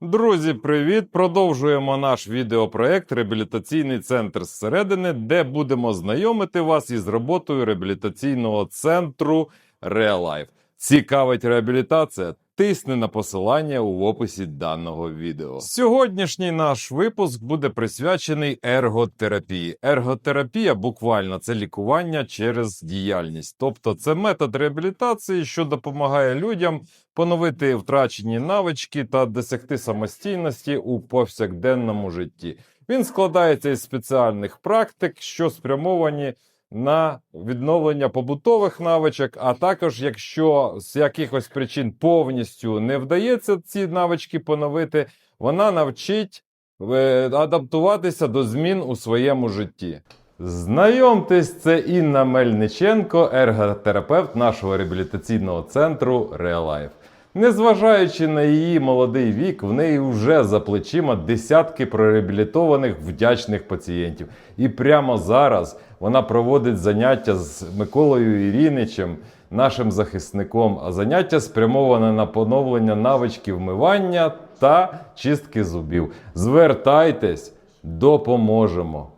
Друзі, привіт! Продовжуємо наш відеопроект Реабілітаційний центр зсередини, де будемо знайомити вас із роботою реабілітаційного центру Реалайф. Цікавить реабілітація? Тисни на посилання у описі даного відео. Сьогоднішній наш випуск буде присвячений ерготерапії. Ерготерапія буквально це лікування через діяльність, тобто це метод реабілітації, що допомагає людям поновити втрачені навички та досягти самостійності у повсякденному житті. Він складається із спеціальних практик, що спрямовані на відновлення побутових навичок, а також, якщо з якихось причин повністю не вдається ці навички поновити, вона навчить е, адаптуватися до змін у своєму житті. Знайомтесь, це Інна Мельниченко, ерготерапевт нашого реабілітаційного центру Реалайф. Незважаючи на її молодий вік, в неї вже за плечима десятки прореабілітованих вдячних пацієнтів. І прямо зараз вона проводить заняття з Миколою Іріничем, нашим захисником. А заняття спрямоване на поновлення навички вмивання та чистки зубів. Звертайтесь, допоможемо.